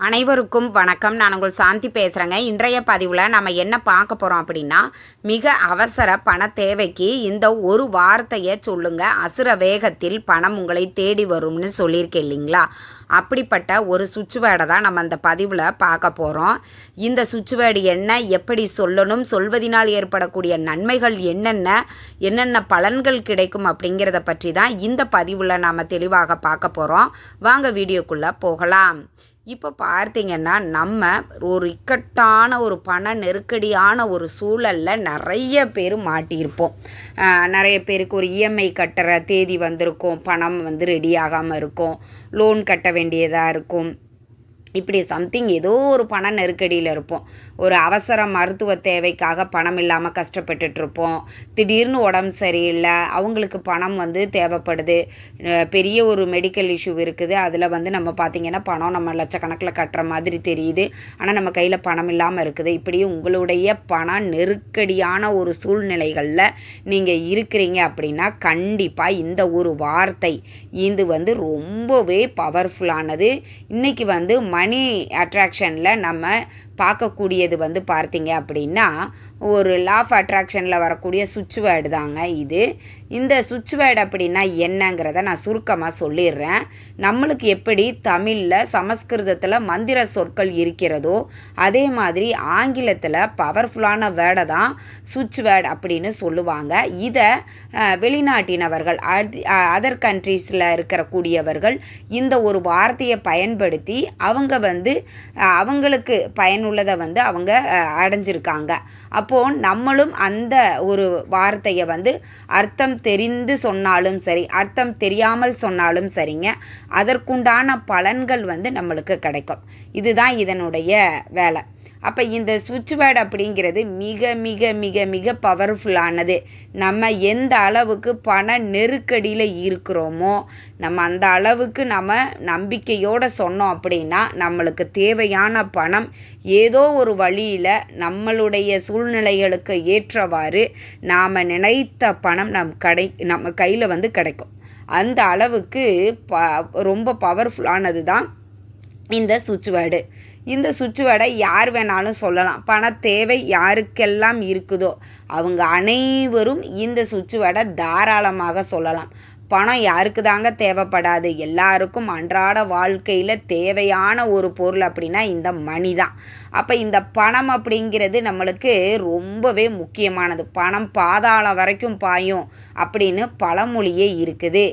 அனைவருக்கும் வணக்கம். நான் உங்கள் சாந்தி பேசுகிறேங்க இன்றைய பதிவில் நம்ம என்ன பார்க்க போகிறோம் அப்படின்னா மிக அவசர பண தேவைக்கு இந்த ஒரு வார்த்தையை சொல்லுங்க. அசுர வேகத்தில் பணம் உங்களை தேடி வரும்னு சொல்லியிருக்கேன் இல்லைங்களா? அப்படிப்பட்ட ஒரு சுவிட்ச் வேர்டை தான் நம்ம அந்த பதிவில் பார்க்க போகிறோம் இந்த சுவிட்ச் வேர்டு என்ன எப்படி சொல்லணும் சொல்வதினால் ஏற்படக்கூடிய நன்மைகள் என்னென்ன என்னென்ன பலன்கள் கிடைக்கும் அப்படிங்கிறத பற்றி தான் இந்த பதிவில் நாம் தெளிவாக பார்க்க போகிறோம் வாங்க வீடியோக்குள்ளே போகலாம். இப்போ பார்த்தீங்கன்னா நம்ம ஒரு இக்கட்டான ஒரு பண நெருக்கடியான ஒரு சூழலில் நிறைய பேர் மாட்டியிருப்போம். நிறைய பேருக்கு ஒரு இஎம்ஐ கட்டுற தேதி வந்திருக்கும் பணம் வந்து ரெடி ஆகாமல் இருக்கும் லோன் கட்ட வேண்டியதாக இருக்கும். இப்படி சம்திங் ஏதோ ஒரு பண நெருக்கடியில் இருப்போம். ஒரு அவசர மருத்துவ தேவைக்காக பணம் இல்லாமல் கஷ்டப்பட்டுட்டு இருப்போம் திடீர்னு உடம்பு சரியில்லை அவங்களுக்கு பணம் வந்து தேவைப்படுது பெரிய ஒரு மெடிக்கல் இஷ்யூ இருக்குது. அதில் வந்து நம்ம பார்த்திங்கன்னா பணம் நம்ம லட்சக்கணக்கில் கட்டுற மாதிரி தெரியுது. ஆனால் நம்ம கையில் பணம் இல்லாமல் இருக்குது. இப்படி உங்களுடைய பண நெருக்கடியான ஒரு சூழ்நிலைகளில் நீங்கள் இருக்கிறீங்க அப்படின்னா கண்டிப்பாக இந்த ஒரு வார்த்தை இது வந்து ரொம்பவே பவர்ஃபுல்லானது இன்றைக்கி வந்து மணி அட்ராக்ஷனில் நம்ம பார்க்கக்கூடியது வந்து பார்த்தீங்க அப்படின்னா ஒரு லா ஆஃப் அட்ராக்ஷனில் வரக்கூடிய சுவிட்ச் வேர்டு தாங்க இது. இந்த சுவிட்ச் வேர்டு அப்படின்னா என்னங்கிறத நான் சுருக்கமாக சொல்லிடுறேன். நம்மளுக்கு எப்படி தமிழில் சமஸ்கிருதத்தில் மந்திர சொற்கள் இருக்கிறதோ அதே மாதிரி ஆங்கிலத்தில் பவர்ஃபுல்லான வேர்டை தான் சுவிட்ச் வேர்டு அப்படின்னு சொல்லுவாங்க. இதை வெளிநாட்டினவர்கள் அதர் கண்ட்ரீஸில் இருக்கக்கூடியவர்கள் இந்த ஒரு வார்த்தையை பயன்படுத்தி அவங்க வந்து அவங்களுக்கு பயன் பயனுள்ளதை வந்து அவங்க அடைஞ்சிருக்காங்க. அப்போது நம்மளும் அந்த ஒரு வார்த்தையை வந்து அர்த்தம் தெரிந்து சொன்னாலும் சரி அர்த்தம் தெரியாமல் சொன்னாலும் சரிங்க அதற்குண்டான பலன்கள் வந்து நம்மளுக்கு கிடைக்கும். இதுதான் இதனுடைய வேலை. அப்போ இந்த சுவிட்ச் பேர்டு அப்படிங்கிறது மிக மிக மிக மிக பவர்ஃபுல்லானது நம்ம எந்த அளவுக்கு பண நெருக்கடியில் இருக்கிறோமோ நம்ம அந்த அளவுக்கு நம்ம நம்பிக்கையோடு சொன்னோம் அப்படின்னா நம்மளுக்கு தேவையான பணம் ஏதோ ஒரு வழியில் நம்மளுடைய சூழ்நிலைகளுக்கு ஏற்றவாறு நாம் நினைத்த பணம் நம் கடை நம்ம கையில் வந்து கிடைக்கும். அந்த அளவுக்கு ப ரொம்ப பவர்ஃபுல்லானது தான் இந்த சுவிட்ச் பேர்டு இந்த சுவிட்ச் யார் வேணாலும் சொல்லலாம். பண தேவை யாருக்கெல்லாம் இருக்குதோ அவங்க அனைவரும் இந்த சுவிட்ச் தாராளமாக சொல்லலாம். பணம் யாருக்கு தாங்க தேவைப்படாது? எல்லாருக்கும் அன்றாட வாழ்க்கையில் தேவையான ஒரு பொருள் அப்படின்னா இந்த மணி தான். அப்போ இந்த பணம் அப்படிங்கிறது நம்மளுக்கு ரொம்பவே முக்கியமானது. பணம் பாதாளம் வரைக்கும் பாயும் அப்படின்னு பழமொழியே இருக்குது.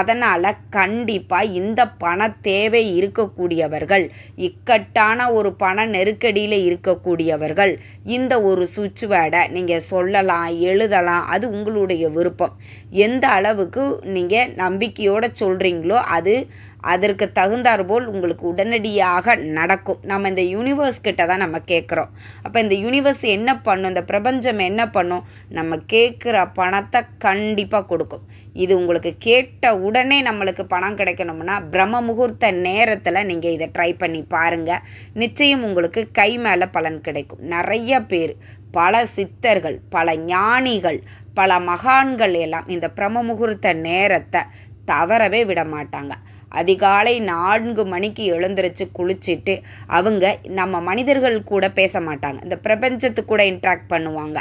அதனால் கண்டிப்பாக இந்த பண தேவை இருக்கக்கூடியவர்கள் இக்கட்டான ஒரு பண நெருக்கடியில் இருக்கக்கூடியவர்கள் இந்த ஒரு சுவிட்ச் வேர்டை நீங்கள் சொல்லலாம் எழுதலாம் அது உங்களுடைய விருப்பம். எந்த அளவுக்கு நீங்கள் நம்பிக்கையோடு சொல்கிறீங்களோ அது அதற்கு தகுந்தாற்போல் உங்களுக்கு உடனடியாக நடக்கும். நம்ம இந்த யூனிவர்ஸ் கிட்ட தான் நம்ம கேட்குறோம் அப்போ இந்த யூனிவர்ஸ் என்ன பண்ணும்? இந்த பிரபஞ்சம் என்ன பண்ணும்? நம்ம கேட்குற பணத்தை கண்டிப்பாக கொடுக்கும். இது உங்களுக்கு கேட்ட உடனே நம்மளுக்கு பணம் கிடைக்கணும்னா பிரம்ம முகூர்த்த நேரத்தில் நீங்கள் இதை ட்ரை பண்ணி பாருங்கள் நிச்சயம் உங்களுக்கு கை மேலே பலன் கிடைக்கும். நிறைய பேர் பல சித்தர்கள் பல ஞானிகள் பல மகான்கள் எல்லாம் இந்த பிரம்ம முகூர்த்த நேரத்தை தவறவே விட மாட்டாங்க. அதிகாலை நான்கு மணிக்கு எழுந்திரிச்சு குளிச்சுட்டு அவங்க நம்ம மனிதர்கள் கூட பேச மாட்டாங்க. இந்த பிரபஞ்சத்து கூட இன்ட்ராக்ட் பண்ணுவாங்க.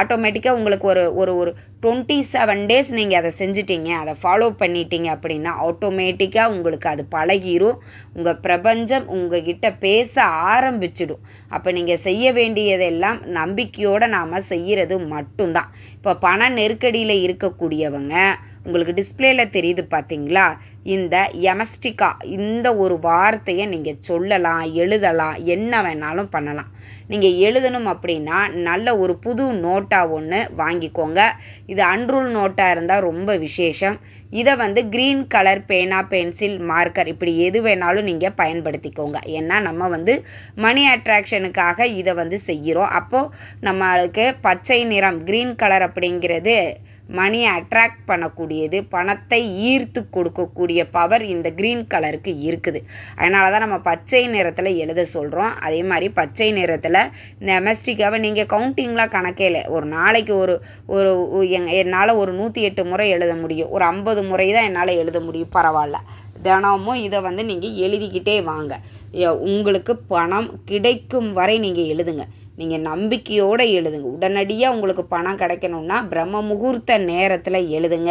ஆட்டோமேட்டிக்காக உங்களுக்கு ஒரு ஒரு ஒரு டுவெண்ட்டி செவன் டேஸ் நீங்கள் அதை செஞ்சிட்டீங்க அதை ஃபாலோ பண்ணிட்டீங்க அப்படின்னா ஆட்டோமேட்டிக்காக உங்களுக்கு அது பழகிரும். உங்கள் பிரபஞ்சம் உங்ககிட்ட பேச ஆரம்பிச்சிடும். அப்போ நீங்கள் செய்ய வேண்டியதெல்லாம் நம்பிக்கையோடு நாம் செய்கிறது மட்டும்தான். இப்போ பண நெருக்கடியில் இருக்கக்கூடியவங்க உங்களுக்கு டிஸ்பிளேல தெரியுது பார்த்தீங்களா இந்த எமஸ்டிகா இந்த ஒரு வார்த்தையை நீங்கள் சொல்லலாம் எழுதலாம் என்ன வேணாலும் பண்ணலாம். நீங்கள் எழுதணும் அப்படின்னா நல்ல ஒரு புது நோட்டாக ஒன்று வாங்கிக்கோங்க. இது அன்ரூல் நோட்டாக இருந்தால் ரொம்ப விசேஷம். இதை வந்து க்ரீன் கலர் பேனா பென்சில் மார்க்கர் இப்படி எது வேணாலும் நீங்கள் பயன்படுத்திக்கோங்க. ஏன்னா நம்ம வந்து மணி அட்ராக்ஷனுக்காக இதை வந்து செய்கிறோம். அப்போது நம்மளுக்கு பச்சை நிறம் க்ரீன் கலர் அப்படிங்கிறது மணியை அட்ராக்ட் பண்ணக்கூடியது பணத்தை ஈர்த்து கொடுக்கக்கூடிய பவர் இந்த க்ரீன் கலருக்கு இருக்குது. அதனால தான் நம்ம பச்சை நிறத்தில் எழுத சொல்கிறோம் அதே மாதிரி பச்சை நிறத்தில் இந்த எமஸ்டிக்காவை நீங்கள் கவுண்டிங்லாம் கணக்கே இல்லை. ஒரு நாளைக்கு ஒரு ஒரு எங் என்னால் ஒரு நூற்றி எட்டு முறை எழுத முடியும். ஒரு ஐம்பது முறை தான் என்னால் எழுத முடியும். பரவாயில்ல. தினமும் இதை வந்து நீங்கள் எழுதிக்கிட்டே வாங்க. உங்களுக்கு பணம் கிடைக்கும் வரை நீங்கள் எழுதுங்க. நீங்கள் நம்பிக்கையோடு எழுதுங்க. உடனடியாக உங்களுக்கு பணம் கிடைக்கணும்னா பிரம்ம முகூர்த்த நேரத்தில் எழுதுங்க.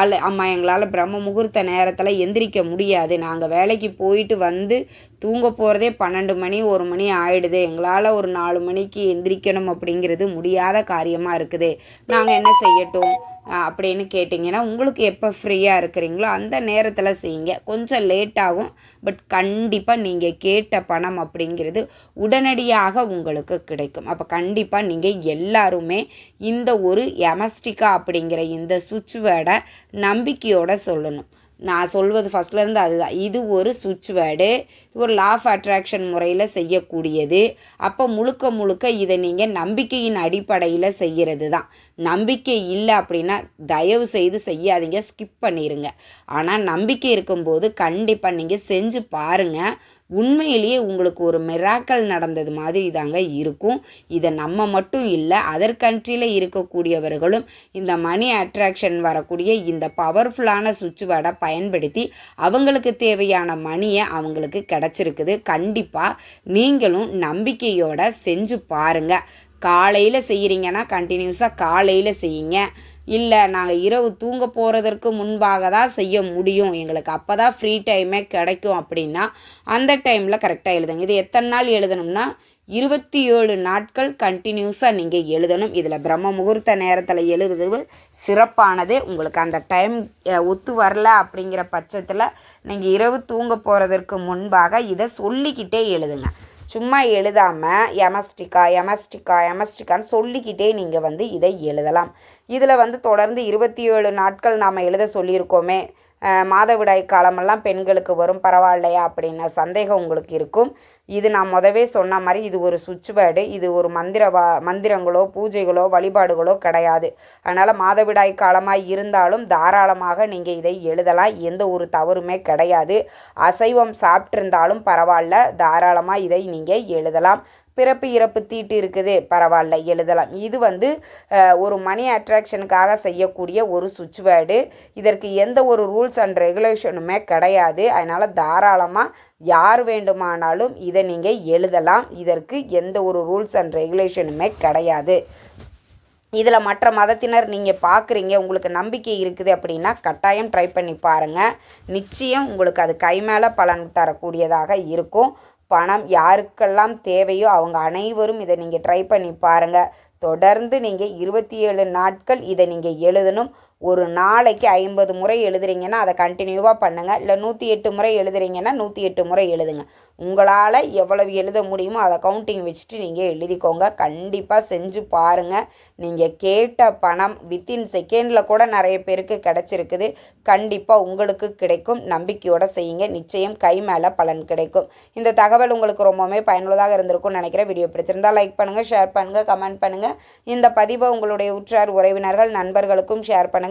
அல்ல அம்மா எங்களால் பிரம்ம முகூர்த்த நேரத்தில் எந்திரிக்க முடியாது. நாங்கள் வேலைக்கு போயிட்டு வந்து தூங்க போகிறதே பன்னெண்டு மணி ஒரு மணி ஆயிடுது. எங்களால் ஒரு நாலு மணிக்கு எந்திரிக்கணும் அப்படிங்கிறது முடியாத காரியமாக இருக்குது. நாங்கள் என்ன செய்யட்டும்? அப்படின்னு கேட்டிங்கன்னா உங்களுக்கு எப்போ ஃப்ரீயாக இருக்கிறீங்களோ அந்த நேரத்தில் செய்யுங்க. கொஞ்சம் லேட் ஆகும். பட் கண்டிப்பாக நீங்கள் கேட்ட பணம் அப்படிங்கிறது உடனடியாக உங்களுக்கு கிடைக்கும். அப்போ கண்டிப்பாக நீங்கள் எல்லாருமே இந்த ஒரு எமஸ்டிகா அப்படிங்கிற இந்த சுவிட்ச் வேர்டை நம்பிக்கையோடு சொல்லணும். நான் சொல்வது ஃபஸ்ட்லேருந்து அதுதான். இது ஒரு சுவிட்ச் வேர்டு ஒரு லா ஆஃப் அட்ராக்ஷன் முறையில் செய்யக்கூடியது. அப்போ முழுக்க முழுக்க இதை நீங்கள் நம்பிக்கையின் அடிப்படையில் செய்கிறது தான் நம்பிக்கை இல்லை அப்படின்னா தயவு செய்து செய்யாதீங்க ஸ்கிப் பண்ணிடுங்க ஆனால் நம்பிக்கை இருக்கும்போது கண்டிப்பாக நீங்கள் செஞ்சு பாருங்கள் உண்மையிலேயே உங்களுக்கு ஒரு மெராக்கல் நடந்தது மாதிரி தாங்க இருக்கும். இதை நம்ம மட்டும் இல்லை அதர் கண்ட்ரியில் இருக்கக்கூடியவர்களும் இந்த மணி அட்ராக்ஷன் வரக்கூடிய இந்த பவர்ஃபுல்லான சுவிட்ச் வேர்டை பயன்படுத்தி அவங்களுக்கு தேவையான மணியை அவங்களுக்கு கிடச்சிருக்குது. கண்டிப்பாக நீங்களும் நம்பிக்கையோட செஞ்சு பாருங்கள் காலையில் செய்கிறீங்கன்னா கண்டினியூஸாக காலையில் செய்யுங்க. இல்லை நாங்கள் இரவு தூங்க போகிறதற்கு முன்பாக தான் செய்ய முடியும். எங்களுக்கு அப்போ தான் ஃப்ரீ டைமே கிடைக்கும் அப்படின்னா அந்த டைமில் கரெக்டாக எழுதுங்க. இது எத்தனை நாள் எழுதணும்னா இருபத்தி ஏழு நாட்கள் கண்டினியூஸாக நீங்கள் எழுதணும். இதில் பிரம்ம முகூர்த்த நேரத்தில் எழுதுறது சிறப்பானது. உங்களுக்கு அந்த டைம் ஒத்து வரல அப்படிங்கிற பட்சத்தில் நீங்கள் இரவு தூங்க போகிறதற்கு முன்பாக இதை சொல்லிக்கிட்டே எழுதுங்க. சும்மா எழுதாமல் எமஸ்டிக்கா எமஸ்டிக்கா எமஸ்டிக்கான்னு சொல்லிக்கிட்டே நீங்கள் வந்து இதை எழுதலாம். இதில் வந்து தொடர்ந்து இருபத்தி ஏழு நாட்கள் நாம் எழுத சொல்லியிருக்கோமே. மாதவிடாய் காலமெல்லாம் பெண்களுக்கு வரும் பரவாயில்லையா அப்படின்ன சந்தேகம் உங்களுக்கு இருக்கும். இது நான் முதவே சொன்ன மாதிரி இது ஒரு சுவிட்ச் வேர்டு இது ஒரு மந்திர வா மந்திரங்களோ பூஜைகளோ வழிபாடுகளோ கிடையாது. அதனால் மாதவிடாய் காலமாக இருந்தாலும் தாராளமாக நீங்கள் இதை எழுதலாம். எந்த ஒரு தவறுமே கிடையாது. அசைவம் சாப்பிட்ருந்தாலும் பரவாயில்ல தாராளமாக இதை நீங்கள் எழுதலாம். பிறப்பு இறப்பு தீட்டு இருக்குது. பரவாயில்ல எழுதலாம். இது வந்து ஒரு மணி அட்ராக்ஷனுக்காக செய்யக்கூடிய ஒரு சுவிட்ச் வேர்டு இதற்கு எந்த ஒரு ரூல்ஸ் அண்ட் ரெகுலேஷனுமே கிடையாது. அதனால் தாராளமாக யார் வேண்டுமானாலும் இதை நீங்கள் எழுதலாம். இதற்கு எந்த ஒரு ரூல்ஸ் அண்ட் ரெகுலேஷனுமே கிடையாது. இதில் மற்ற மதத்தினர் நீங்கள் பார்க்குறீங்க உங்களுக்கு நம்பிக்கை இருக்குது அப்படின்னா கட்டாயம் ட்ரை பண்ணி பாருங்கள் நிச்சயம் உங்களுக்கு அது கை மேலே பலன் தரக்கூடியதாக இருக்கும். பணம் யாருக்கெல்லாம் தேவையோ அவங்க அனைவரும் இதை நீங்கள் ட்ரை பண்ணி பாருங்கள் தொடர்ந்து நீங்கள் இருபத்தி ஏழு நாட்கள் இதை நீங்கள் எழுதணும். ஒரு நாளைக்கு ஐம்பது முறை எழுதுறீங்கன்னா அதை கண்டினியூவாக பண்ணுங்கள் இல்லை நூற்றி எட்டு முறை எழுதுறீங்கன்னா நூற்றி எட்டு முறை எழுதுங்க. உங்களால் எவ்வளவு எழுத முடியுமோ அதை கவுண்டிங் வச்சுட்டு நீங்கள் எழுதிக்கோங்க. கண்டிப்பாக செஞ்சு பாருங்கள் நீங்கள் கேட்ட பணம் வித்தின் செகண்டில் கூட நிறைய பேருக்கு கிடச்சிருக்குது. கண்டிப்பாக உங்களுக்கு கிடைக்கும். நம்பிக்கையோட செய்யுங்க. நிச்சயம் கை மேலே பலன் கிடைக்கும். இந்த தகவல் உங்களுக்கு ரொம்பவுமே பயனுள்ளதாக இருந்திருக்கும்னு நினைக்கிறேன். வீடியோ பிடிச்சிருந்தால் லைக் பண்ணுங்கள் ஷேர் பண்ணுங்கள் கமெண்ட் பண்ணுங்கள் இந்த பதிவை உங்களுடைய உற்றார் உறவினர்கள் நண்பர்களுக்கும் ஷேர் பண்ணுங்கள்